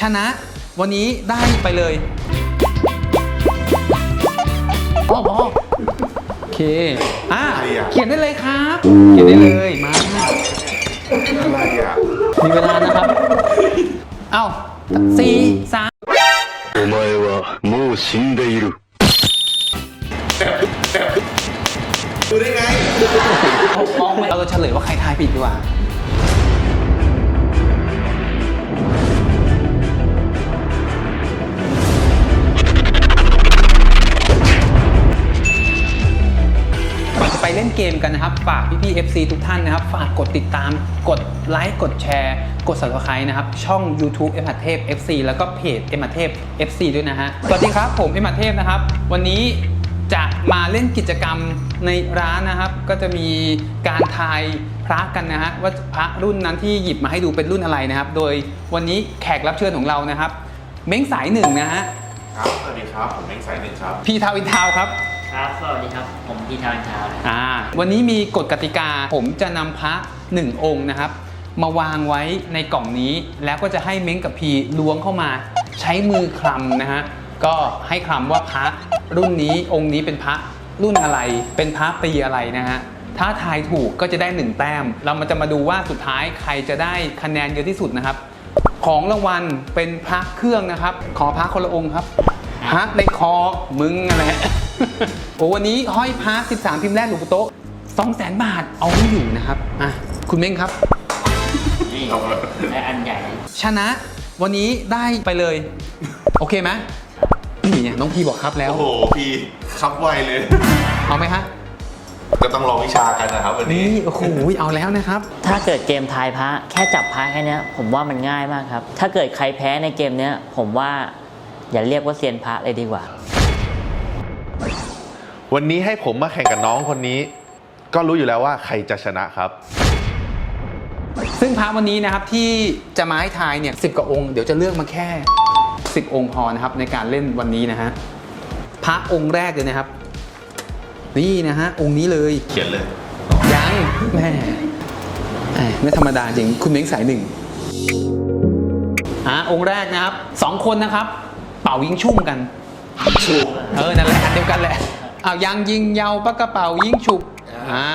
ชนะวันนี้ได้ไปเลยพอพอโอเคอ่ะ อะไรอ่ะ เขียนได้เลยครับ เขียนได้เลยมา อะไรอ่ะ มีเวลานะครับ เอ้าสี่สาม お前はもう死んでいる。 ดูได้ไง เราจะเฉลยว่าใครทายผิดดีกว่า เล่นเกมกันนะครับ ฝากพี่ๆ FC ทุกท่านนะครับ ฝากกดติดตาม กดไลค์ กดแชร์ กด subscribe นะครับ ช่อง YouTube เอ็มหัดเทพ FC แล้วก็เพจเอ็มหัดเทพ FC ด้วยนะฮะ สวัสดีครับ ผมเอ็มหัดเทพนะครับ วันนี้จะมาเล่นกิจกรรมในร้านนะครับ ก็จะมีการทายพระกันนะฮะว่าพระรุ่นนั้นที่หยิบมาให้ดูเป็นรุ่นอะไรนะครับ โดยวันนี้แขกรับเชิญของเรานะครับ เม้งสายหนึ่งนะฮะครับ สวัสดีครับ ผมเม้งสายหนึ่งครับ พี่ทาวินทาวครับ ครับสวัสดีครับ ผมพีทาวันเช้านะอ่าวันนี้มีกฎกติกาผมจะนำพระหนึ่งองค์นะครับ มาวางไว้ในกล่องนี้ แล้วก็จะให้เม้งกับพีล้วงเข้ามา ใช้มือคลำนะฮะก็ให้คลำว่าพระรุ่นนี้องค์นี้เป็นพระรุ่นอะไร เป็นพระปีอะไรนะฮะถ้าทายถูกก็จะได้หนึ่งแต้ม เรามาจะมาดูว่าสุดท้ายใครจะได้คะแนนเยอะที่สุดนะครับ ของรางวัลเป็นพระเครื่องนะครับ ขอพระคนละองค์ครับพระในคอมึงอะไร โอ้วันนี้ห้อยพระ13 พิมพ์แรกหลวงปู่โต๊ะ2 0 0 0 0บาทเอาไม่อยู่นะครับอะคุณเม้งครับ นี่และอันใหญ่ ชนะ วันนี้ได้ไปเลย โอเคไหมนี่ไงน้องพีบอกครับแล้ว โอ้โหพี่ครับไวเลย เอาไหมฮะ ก็ต้องลองวิชากันนะครับวันนี้ นี่โอ้โหเอาแล้วนะครับ ถ้าเกิดเกมทายพระแค่จับพระแค่เนี้ย ผมว่ามันง่ายมากครับ ถ้าเกิดใครแพ้ในเกมเนี้ย ผมว่าอย่าเรียกว่าเซียนพระเลยดีกว่า วันนี้ให้ผมมาแข่งกับน้องคนนี้ ก็รู้อยู่แล้วว่าใครจะชนะครับ ซึ่งพระวันนี้นะครับที่จะมาให้ทายเนี่ยสิกว่าองค์เดี๋ยวจะเลือกมาแค่ 10 องค์พอนะครับในการเล่นวันนี้นะฮะพระองค์แรกเลยนะครับ นี่นะฮะองค์นี้เลยเขียนเลย ยังแม่แหม่ไม่ธรรมดาจริงคุณเม้งสายหนึ่งอะองค์แรกนะครับสองคนนะครับ เป่ายิงชุ่มกันชูเออนั่นแหละอันเดียวกันแหละ อ้าวยังยิงยาวปากกระเป๋ายิงฉุบอ่า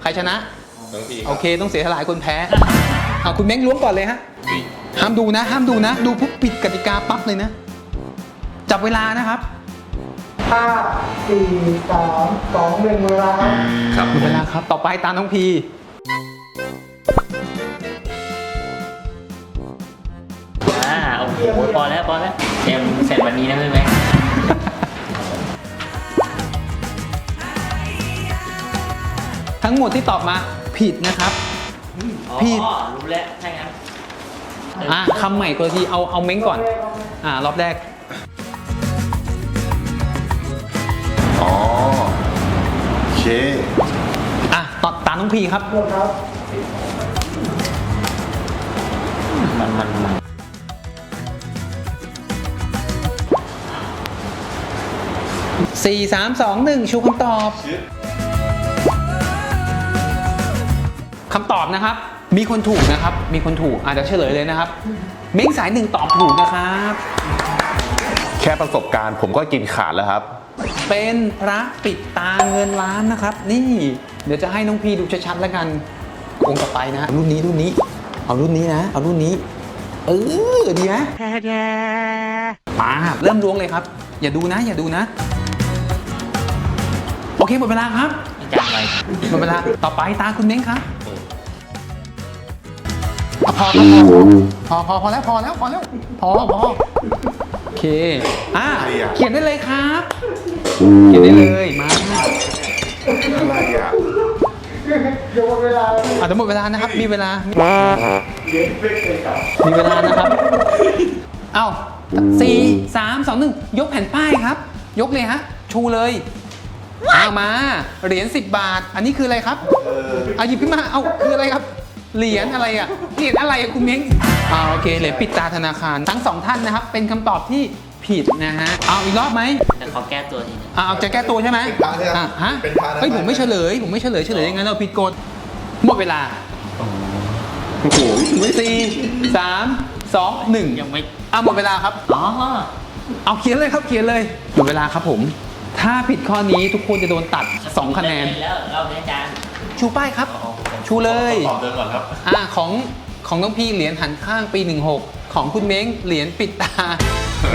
ใครชนะ น้องพี่โอเคต้องเสียสลายคนแพ้เอาคุณเม้งล้วงก่อนเลยฮะห้ามดูนะ ห้ามดูนะ ดูปุ๊บปิดกติกาปั๊บเลยนะ จับเวลานะครับ ห้าสี่สามสองหนึ่งเวลาครับครับหมดเวลาครับ ต่อไปตามน้องพี อ่าโอ้โหพอแล้วพอแล้วเกมเสร็จวันนี้นะพี่แม็ ทั้งหมดที่ตอบมาผิดนะครับพี่อ๋อรู้แล้วใช่ครับอะคำใหม่ตัวทีเอาเอาเม้งก่อน อ่ารอบแรก อ๋อโอเคอะต่อตามน้องพีครับหมดครับมันมันมันสี่สามสองหนึ่งชูคำตอบ คำตอบนะครับ มีคนถูกนะครับ มีคนถูกอาจจะเฉลยเลยนะครับ เม้งสายหนึ่งตอบถูกนะครับ แค่ประสบการณ์ผมก็กินขาดแล้วครับ เป็นพระปิดตาเงินล้านนะครับ นี่ เดี๋ยวจะให้น้องพีดูชัดๆแล้วกันองค์ต่อไปนะรุ่นนี้รุ่นนี้ เอารุ่นนี้นะ เอารุ่นนี้ เออดีไหมมาเริ่มล้วงเลยครับ อย่าดูนะ อย่าดูนะ โอเคหมดเวลาครับอาจารย์ไว้หมดเวลา ต่อไปตาคุณเม้งครับอะ พอครับพอพอพอพอแล้วพอแล้วพอแล้วพอพอโอเคอะเขียนได้เลยครับเขียนได้เลยมาอะไรอะเดี๋ยวหมดเวลาแล้วอาจจะหมดเวลานะครับ มีเวลามีเวลานะครับเอ้าสี่สามสองหนึ่งยกแผ่นป้ายครับ ยกเลยฮะ ชูเลยเอามา เหรียญ10บาท อันนี้คืออะไรครับ เอาหยิบขึ้นมา เอาคืออะไรครับ เหรียญอะไรอะเหรียญอะไรอะคุณเม้งอ่าโอเคเหรียญปิดตาธนาคารทั้งสองท่านนะครับ เป็นคำตอบที่ผิดนะฮะเอาอีกรอบไหมแต่ขอแก้ตัวทีนึงอะเอาจะแก้ตัวใช่ไหมเป็นพระใช่ไหมอะฮะเป็นพระนะ เฮ้ยผมไม่เฉลย ผมไม่เฉลยเฉลยยังไงเราผิดกฎหมดเวลาโอ้โหสี่สามสองหนึ่งยังไม่อะหมดเวลาครับ อ๋อเอาเขียนเลยครับเขียนเลยหมดเวลาครับผม ถ้าผิดข้อนี้ทุกคนจะโดนตัด 2 คะแนน แล้วเราเนี่ยอาจารย์ชูป้ายครับ ชูเลยตอบเดิมก่อนครับอ่าของของน้องพี่เหรียญหันข้างปี 16 ของคุณเม้งเหรียญปิดตา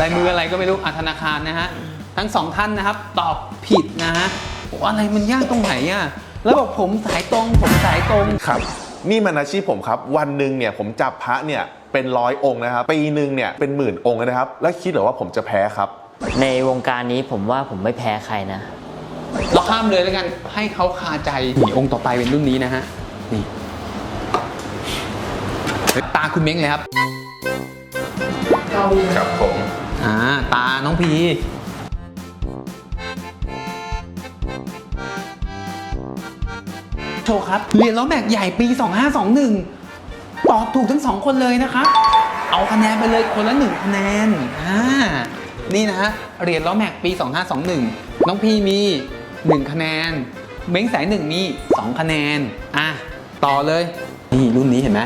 ลายมืออะไรก็ไม่รู้อะธนาคารนะฮะทั้งสองท่านนะครับ ตอบผิดนะฮะโอ้อะไรมันยากตรงไหนอะแล้วบอกผมสายตรงผมสายตรงครับ นี่มันอาชีพผมครับ วันหนึ่งเนี่ยผมจับพระเนี่ยเป็นร้อยองค์นะครับ ปีหนึ่งเนี่ยเป็นหมื่นองค์นะครับ แล้วคิดเหรอว่าผมจะแพ้ครับ ในวงการนี้ผมว่าผมไม่แพ้ใครนะ เราข้ามเลยแล้วกันให้เขาคาใจนี่องค์ต่อไปเป็นรุ่นนี้นะฮะ นี่ตาคุณเม้งเลยครับเกาครับผมอ่าตาน้องพีโชว์ครับเรียนล้อแม็กใหญ่ปี 2521 ตอบถูกทั้งสองคนเลยนะครับ เอาคะแนนไปเลยคนละหนึ่งคะแนนอ่านี่นะฮะเหรียญล้อแม็กปี 2521 น้องพีมี 1 คะแนน เม้งสายหนึ่งมี 2 คะแนนอะ ต่อเลย นี่รุ่นนี้เห็นไหม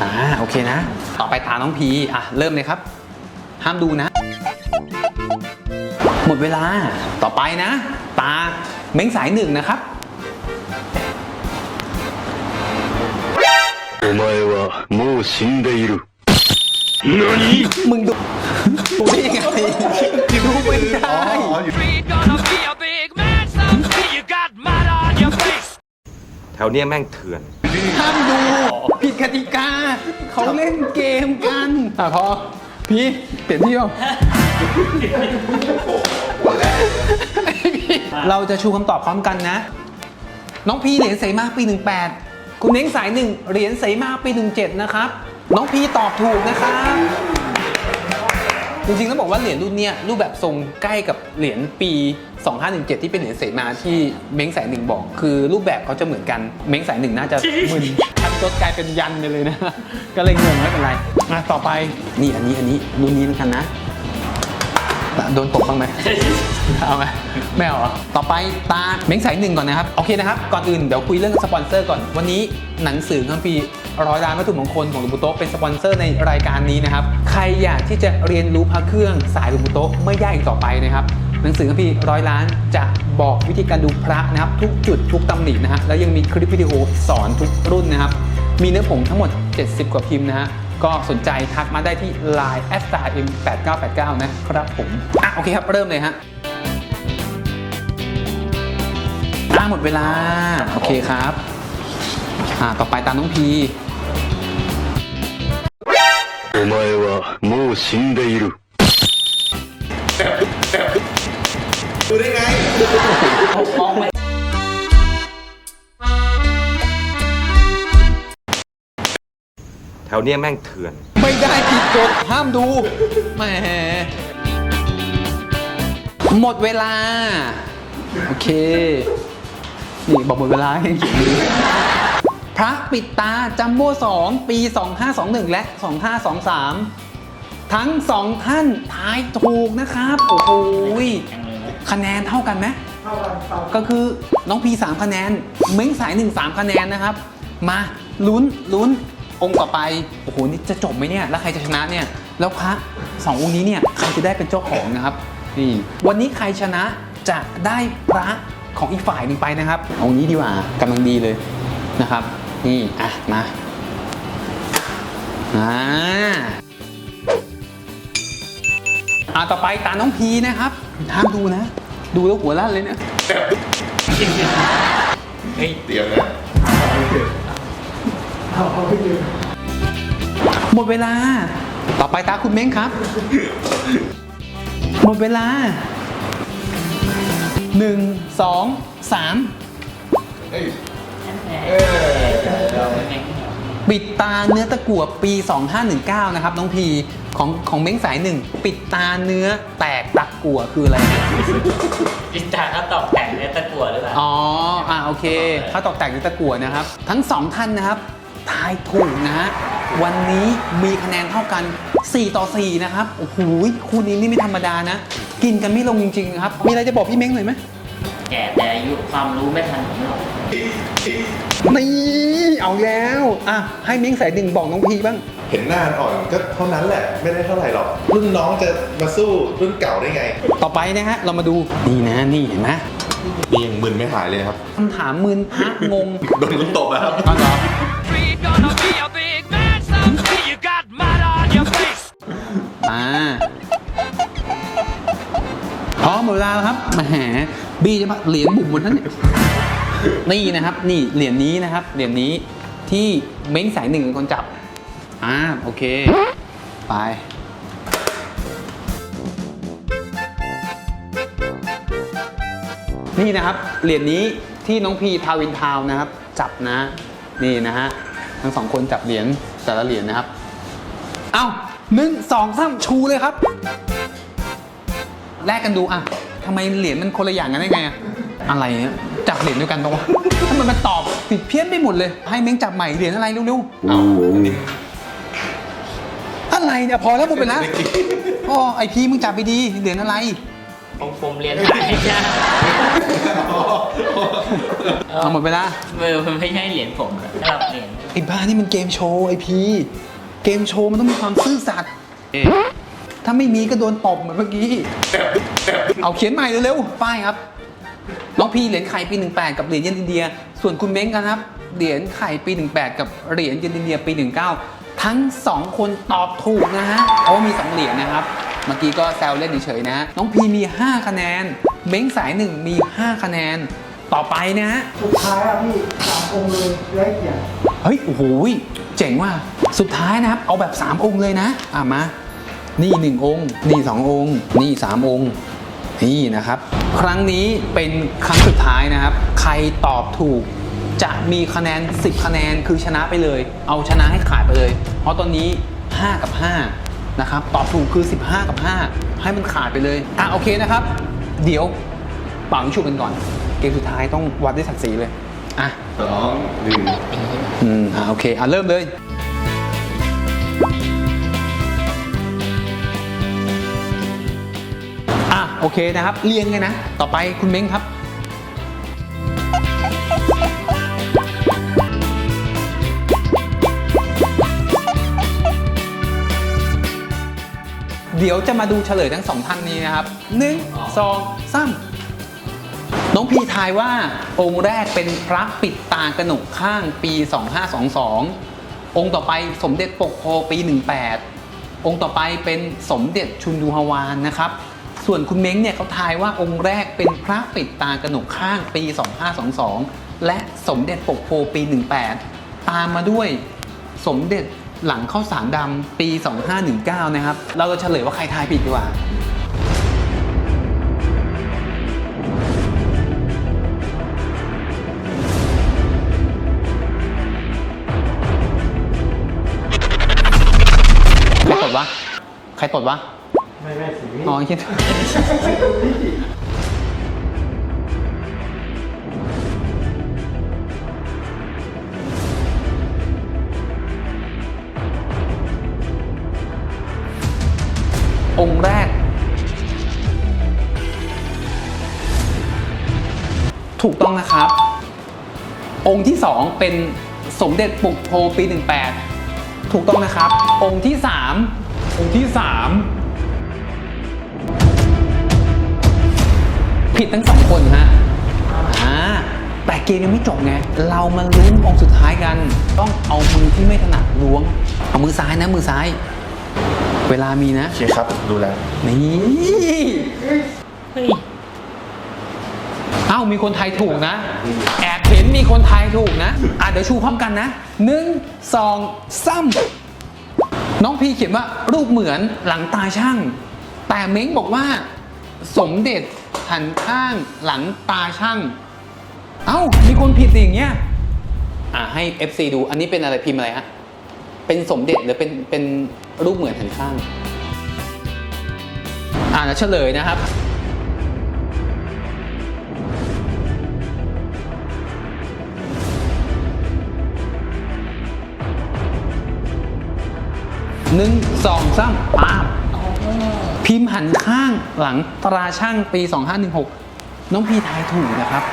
อ่า โอเคนะ ต่อไปตาน้องพี อ่ะ เริ่มเลยครับ ห้ามดูนะ หมดเวลา ต่อไปนะ ตา เม้งสายหนึ่งนะครับ お前はもう死んでいる。何 มึงดู ดูได้ยังไงดูไม่ได้ gonna be a แถวเนี้ยแม่งเถื่อน ห้ามดู ผิดกติกา เขาเล่นเกมกัน อะพอ พี่ เปลี่ยนที่เอาเราจะชูคำตอบพร้อมกันนะ น้องพีเหรียญเสมาปี 18 คุณเน้งสายหนึ่งเหรียญเสมาปี 17 นะครับ น้องพีตอบถูกนะครับ จริงๆต้องบอกว่าเหรียญรุ่นเนี้ยรูปแบบทรงใกล้กับเหรียญปี 2517 ที่เป็นเหรียญเสมาที่เม้งสายหนึ่งบอก คือรูปแบบเขาจะเหมือนกันเม้งสายหนึ่งน่าจะมึนทันจดกลายเป็นยันไปเลยนะ ก็เลยงงไม่เป็นไรอะต่อไปนี่อันนี้อันนี้รุ่นนี้แล้วกันนะ โดนตกบ้างไหมเอาไหมไม่เอาหรอต่อไปตาเม้งสายหนึ่งก่อนนะครับ โอเคนะครับ ก่อนอื่นเดี๋ยวคุยเรื่องสปอนเซอร์ก่อน วันนี้หนังสือคัมภีร์ร้อยล้านวัตถุมงคลของหลวงปู่โตเป็นสปอนเซอร์ในรายการนี้นะครับ ใครอยากที่จะเรียนรู้พระเครื่องสายหลวงปู่โตไม่ยากอีกต่อไปนะครับหนังสือคัมภีร์ร้อยล้านจะบอกวิธีการดูพระนะครับ ทุกจุดทุกตำหนินะฮะแล้วยังมีคลิปวิดีโอสอนทุกรุ่นนะครับมีเนื้อผงทั้งหมด 70 กว่าพิมพ์นะฮะ ก็สนใจทักมาได้ที่ Line s t a r m 8989นะครับผม อ่ะ โอเคครับ เริ่มเลยฮะอ่ะหมดเวลา โอเคครับ อ่ะ ต่อไปตามน้องพี お前はもう死んでいる。 ดูได้ไง แถ วเนี้ยแม่งเถื่อน ไม่ได้ผิดกฎห้ามดูแหมหมดเวลา โอเค นี่บอกหมดเวลาให้เขียนดีพระปิดตาจัมโบ้2ปี 2521 และ 2523 ทั้งสองท่านทายถูกนะครับ โอ้โหยคะแนนเท่ากันไหมเท่ากันเท่ากันก็คือน้องพี3คะแนน เม้งสาย 1 3 คะแนนนะครับ มาลุ้นลุ้น องค์ต่อไปโอ้โหนี่จะจบไหมเนี่ยแล้วใครจะชนะเนี่ยแล้วพระสององค์นี้เนี่ยใครจะได้เป็นเจ้าของนะครับนี่วันนี้ใครชนะจะได้พระของอีกฝ่ายหนึ่งไปนะครับเอางี้ดีกว่ากำลังดีเลยนะครับ นี่อะมาอ่าอ่าต่อไปตาน้องพีนะครับห้ามดูนะ ดูแล้วหัวลั่นเลยนะเดี๋ยวนะ เอาเอาไปยืนหมดเวลา ต่อไปตาคุณเม้งครับ หมดเวลาหนึ่งสองสามปิดตาเนื้อตะกั่วปี 2519 นะครับ น้องพีของของเม้งสายหนึ่ง ปิดตาเนื้อแตกตะกั่วคืออะไรพิจารณาตอบแต่งในตะกั่วหรือเปล่า อ๋อ อ่าโอเคข้าวตอกแตกหรือตะกั่วนะครับ ทั้งสองท่านนะครับ ทายถูกนะฮะวันนี้มีคะแนนเท่ากัน 4 ต่อ 4 นะครับ โอ้โหคู่นี้นี่ไม่ธรรมดานะ กินกันไม่ลงจริงๆครับ มีอะไรจะบอกพี่เม้งหน่อยไหมแก่แต่อายุความรู้ไม่ทันผมหรอกนี่เอาแล้ว อะ ให้เม้งสายหนึ่งบอกน้องพีบ้าง เห็นหน้าอ่อนก็เท่านั้นแหละ ไม่ได้เท่าไหร่หรอก รุ่นน้องจะมาสู้รุ่นเก่าได้ไง ต่อไปนะฮะ เรามาดู นี่นะ นี่เห็นไหมนี่ยังมึนไม่หายเลยครับคำถามมึนพระงง โดนลุมตบนะครับ เอาเหรอ อ่าพร้อมหมดเวลาแล้วครับแหมบี้จะมาเหรียญบุ๋มหมดทั้งเนี่ยนี่นะครับ นี่เหรียญนี้นะครับ เหรียญนี้ที่เม้งสายหนึ่งเป็นคนจับ อ่า โอเค ไป นี่นะครับ เหรียญนี้ที่น้องพีทาวินทาวน์นะครับ จับนะ นี่นะฮะ ทั้งสองคนจับเหรียญแต่ละเหรียญนะครับ เอ้า หนึ่งสองสามชูเลยครับ แลกกันดูอะทำไมเหรียญมันคนละอย่างกันได้ไงอะอะไรเนี่ยจับเหรียญด้วยกันตรงวะทำไมมันตอบผิดเพี้ยนไปหมดเลย ให้เม้งจับใหม่เหรียญอะไรเร็วเอาอันนี้ๆอะไรเนี่ยพอแล้วหมดไปแล้วอ๋อไอพีมึงจับไปดีเหรียญอะไรผมผมเรียนหายใช่เอาหมดเวลามือมันไม่ใช่เหรียญผมอะสลับเหรียญไอ้บ้านี่มันเกมโชว์ไอพี เกมโชว์มันต้องมีความซื่อสัตย์เอ๊ะถ้าไม่มีก็โดนตบเหมือนเมื่อกี้ เอาเขียนใหม่เร็วๆป้ายครับน้องพีเหรียญไข่ปี 18 กับเหรียญเยนอินเดีย ส่วนคุณเม้งกันครับ เหรียญไข่ปี 18 กับเหรียญเยนอินเดียปี 19 ทั้ง 2 คนตอบถูกนะฮะเพราะว่ามี 2 เหรียญนะครับ เมื่อกี้ก็แซวเล่นเฉยๆนะ น้องพีมี 5 คะแนน เม้งสายหนึ่งมี 5 คะแนน ต่อไปนะฮะสุดท้ายอะพี่สามองค์เลยไล่เขียนเฮ้ย โอ้โหยเจ๋งว่ะ สุดท้ายนะครับ เอาแบบ 3 องค์เลยนะ อะมา นี่ 1 องค์ นี่ 2 องค์ นี่ 3 องค์ นี่นะครับ ครั้งนี้เป็นครั้งสุดท้ายนะครับ ใครตอบถูกจะมีคะแนน 10 คะแนนคือชนะไปเลย เอาชนะให้ขาดไปเลย เพราะตอนนี้ 5 กับ 5 นะครับ ตอบถูกคือ 15 กับ 5 ให้มันขาดไปเลย อะโอเคนะครับ เดี๋ยวปังชุบกันก่อน เกมสุดท้ายต้องวัดด้วยศักดิ์ศรีเลย อะสองหนึ่งอืมอ่าโอเค อะเริ่มเลย โอเคนะครับ เรียงเลยนะ ต่อไปคุณเม้งครับ เดี๋ยวจะมาดูเฉลยทั้งสองท่านนี้นะครับหนึ่งสองสามน้องพีทายว่าองค์แรกเป็นพระปิดตากระหนกข้างปี 2522 องค์ต่อไปสมเด็จปกโพปี 18 องค์ต่อไปเป็นสมเด็จชุนดูฮวานนะครับ ส่วนคุณเม้งเนี่ยเขาทายว่าองค์แรกเป็นพระปิดตากระหนกข้างปี 2522 และสมเด็จปกโพปี 18 ตามมาด้วยสมเด็จหลังข้าวสารดำปี 2519 นะครับ เราจะเฉลยว่าใครทายผิดดีกว่าใครตดวะใครตดวะ ไม่ไม่ อ๋อคิดองค์แรก ถูกต้องนะครับ องค์ที่ 2 เป็นสมเด็จปุกโพปี 18 ถูกต้องนะครับ องค์ที่ 3 องค์ที่ 3 ผิดทั้งสองคนฮะอ่าแต่เกมยังไม่จบไง เรามาลุ้นองค์สุดท้ายกัน ต้องเอามือที่ไม่ถนัดล้วง เอามือซ้ายนะมือซ้าย เวลามีนะ โอเคครับ ดูแลนี่เฮ้ยเอ้ามีคนไทยถูกนะ แอบเห็นมีคนไทยถูกนะ อะเดี๋ยวชูพร้อมกันนะหนึ่งสองสามน้องพีเขียนว่ารูปเหมือนหลังตาช่าง แต่เม้งบอกว่า สมเด็จ หันข้างหลังตาช่างเอ้ามีคนผิดอย่างเงี้ยอะให้ FC ดูอันนี้เป็นอะไรพิมพ์อะไรฮะเป็นสมเด็จหรือเป็นเป็นรูปเหมือนหันข้าง อ่าแล้วเฉลยนะครับหนึ่งสองสามป้าบ พิมพ์หันข้างหลังตราช่างปี 2516 น้องพีทายถูกนะครับ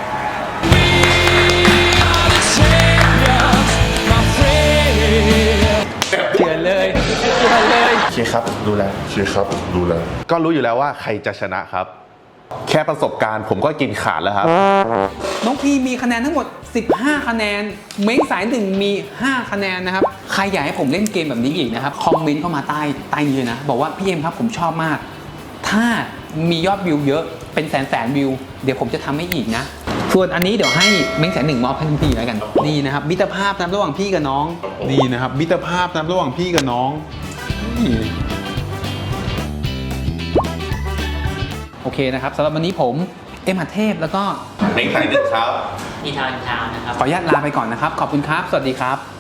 เขียนเลยเลยโอเคครับรู้แล้วโอเคครับรู้แล้วก็รู้อยู่แล้วว่าใครจะชนะครับ แค่ประสบการณ์ผมก็กินขาดแล้วครับ น้องพีมีคะแนนทั้งหมด 15 คะแนน เม้งสายหนึ่งมี 5 คะแนนนะครับ ใครอยากให้ผมเล่นเกมแบบนี้อีกนะครับ คอมเมนต์เข้ามาใต้ใต้นี้เลยนะ บอกว่าพี่เอ็มครับผมชอบมาก ถ้ามียอดวิวเยอะเป็นแสนแสนวิว เดี๋ยวผมจะทำให้อีกนะ ส่วนอันนี้เดี๋ยวให้เม้งแสนหนึ่งมอบให้พี่แล้วกัน นี่นะครับมิตรภาพนะระหว่างพี่กับน้อง นี่นะครับมิตรภาพนะระหว่างพี่กับน้องนี่โอเคนะครับสำหรับวันนี้ผมเอ็มหัดเทพแล้วก็เม้งไข่ดึกครับมีทางเท้านะครับ ขออนุญาตลาไปก่อนนะครับ ขอบคุณครับ สวัสดีครับ